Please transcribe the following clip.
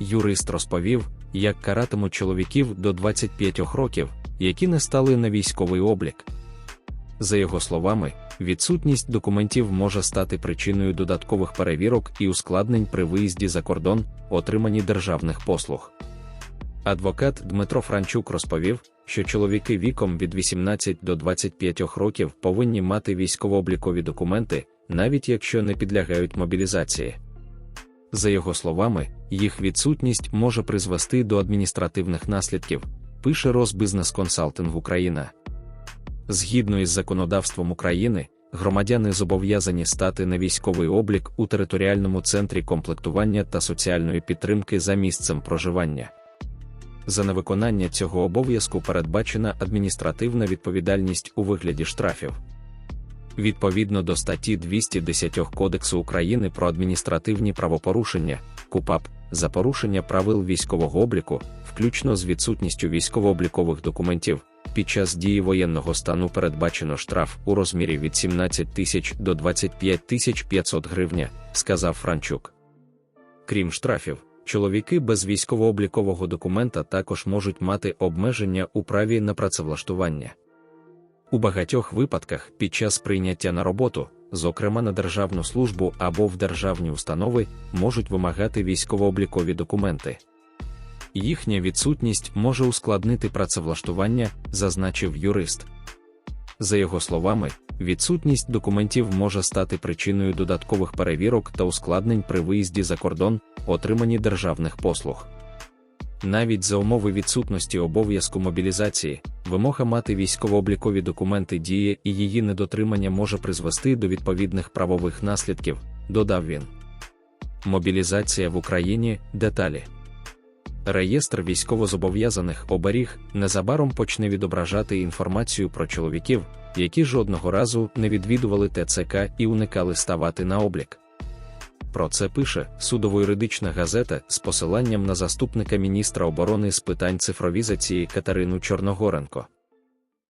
юрист розповів, як каратимуть чоловіків до 25 років, які не стали на військовий облік. За його словами, відсутність документів може стати причиною додаткових перевірок і ускладнень при виїзді за кордон, отриманні державних послуг. Адвокат Дмитро Франчук розповів, що чоловіки віком від 18 до 25 років повинні мати військово-облікові документи, навіть якщо не підлягають мобілізації. За його словами, їх відсутність може призвести до адміністративних наслідків, пише Росбизнес Консалтинг Україна. Згідно із законодавством України, громадяни зобов'язані стати на військовий облік у територіальному центрі комплектування та соціальної підтримки за місцем проживання. За невиконання цього обов'язку передбачена адміністративна відповідальність у вигляді штрафів. Відповідно до статті 210 Кодексу України про адміністративні правопорушення, КУПАП, за порушення правил військового обліку, включно з відсутністю військово-облікових документів, під час дії воєнного стану передбачено штраф у розмірі від 17 тисяч до 25 тисяч 500 гривня, сказав Франчук. Крім штрафів, чоловіки без військово-облікового документа також можуть мати обмеження у праві на працевлаштування. У багатьох випадках під час прийняття на роботу, зокрема на державну службу або в державні установи, можуть вимагати військово-облікові документи. Їхня відсутність може ускладнити працевлаштування, зазначив юрист. За його словами, відсутність документів може стати причиною додаткових перевірок та ускладнень при виїзді за кордон, отриманні державних послуг. Навіть за умови відсутності обов'язку мобілізації, вимога мати військово-облікові документи діє і її недотримання може призвести до відповідних правових наслідків, додав він. Мобілізація в Україні деталі. Реєстр військовозобов'язаних оберіг незабаром почне відображати інформацію про чоловіків, які жодного разу не відвідували ТЦК і уникали ставати на облік. Про це пише судово-юридична газета з посиланням на заступника міністра оборони з питань цифровізації Катерину Чорногоренко.